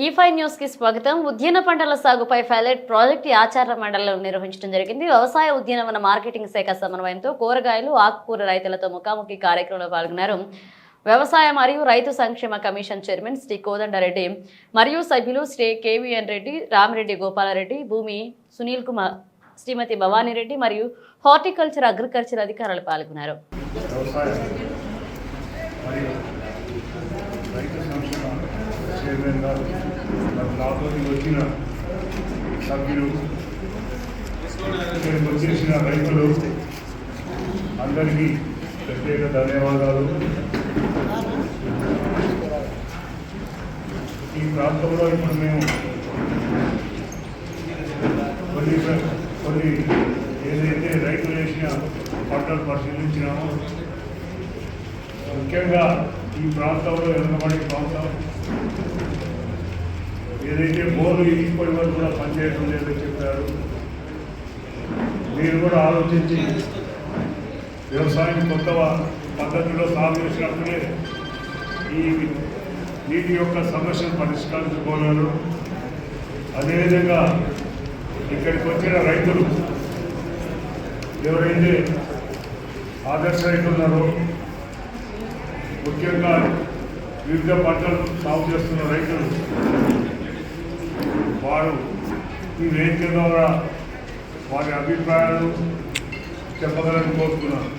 E ఈ five న్యూస్కి స్వాగతం. ఉద్యాన పంటల సాగుపై ఫైలెట్ ప్రాజెక్ట్ ఆచార మండలిలో నిర్వహించడం జరిగింది. వ్యవసాయ ఉద్యానవన మార్కెటింగ్ శాఖ సమన్వయంతో కూరగాయలు ఆకుకూర రైతులతో ముఖాముఖి కార్యక్రమంలో పాల్గొన్నారు. వ్యవసాయ మరియు రైతు సంక్షేమ కమిషన్ చైర్మన్ శ్రీ కోదండరెడ్డి మరియు సభ్యులు శ్రీ కేవీఎన్ రెడ్డి రామిరెడ్డి గోపాలరెడ్డి భూమి సునీల్ కుమార్ శ్రీమతి భవానీ రెడ్డి మరియు హార్టికల్చర్ అగ్రికల్చర్ అధికారులు పాల్గొన్నారు వ్యవసాయ మరియు రైతు సంక్షేమ చైర్మన్ గారు మరి నాతోటి వచ్చిన సభ్యులు ఇక్కడికి వచ్చేసిన రైతులు అందరికీ ప్రత్యేక ధన్యవాదాలు ఈ ప్రాంతంలో ఇప్పుడు మేము కొన్ని కొన్ని ఏదైతే రైతులు వేసిన పంటలు పరిశీలించినామో ముఖ్యంగా ఈ ప్రాంతంలో వెనుకబడి ప్రాంతం ఏదైతే బోర్లు ఇప్పటి వరకు కూడా పనిచేయడం లేదని చెప్పారు మీరు కూడా ఆలోచించి వ్యవసాయం కొత్త పద్ధతిలో సాగు చేసినప్పుడే ఈ నీటి యొక్క సమస్యను పరిష్కరించుకోలేరు అదేవిధంగా ఇక్కడికి వచ్చిన రైతులు ఎవరైతే ఆదర్శ రైతులు ఉన్నారో ముఖ్యంగా వివిధ పంటలు సాగు చేస్తున్న రైతులు వారు ఈ వేదిక ద్వారా వారి అభిప్రాయాలు చెప్పగలని కోరుతున్నాను.